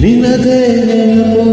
ನಿನದೇ ನೆನಪು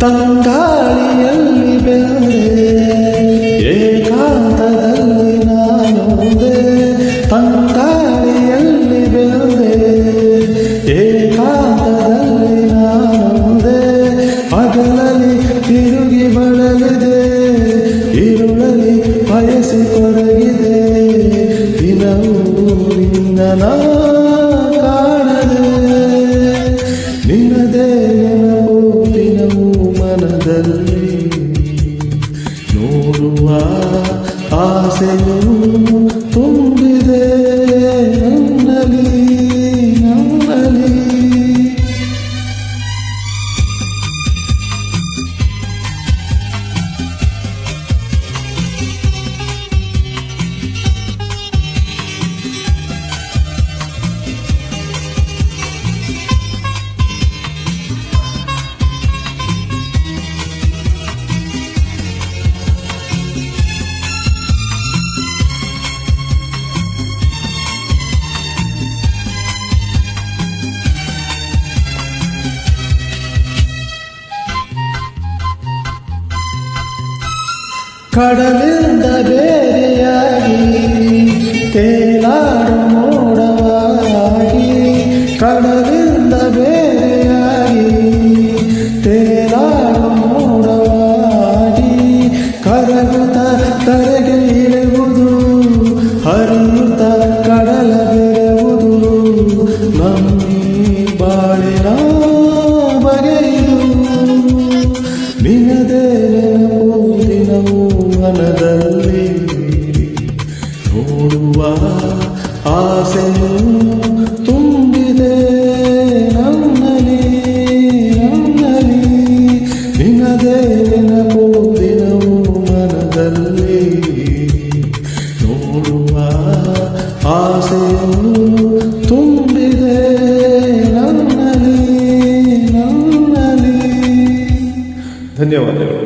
ತಂಗಾಳಿಯಲ್ಲಿ ಬೆಂದೆ ಏಕಾಂತದಲ್ಲಿ ನಾನೊಂದೆ ತಂಗಾಳಿಯಲ್ಲಿ ಬೆಂದೆ ಏಕಾಂತದಲ್ಲಿ ನಾನೊಂದೆ ಹಗಲಲ್ಲಿ ತಿರುಗಿ ಬಳಲಿದೆ ഇരുಳಲಿ ಬಯಸಿ ಕೊರಗಿದೆ. ದಿನವೂ ನಿನ್ನ ನಾ ಆಸೆಯು கடலிருந்த பேரியாகி ಮನದಲ್ಲಿ ನೋಡುವ ಆಸೆಯು ತುಂಬಿದೆ ನನ್ನಲ್ಲಿ ನನ್ನಲ್ಲಿ ಧನ್ಯವಾದಗಳು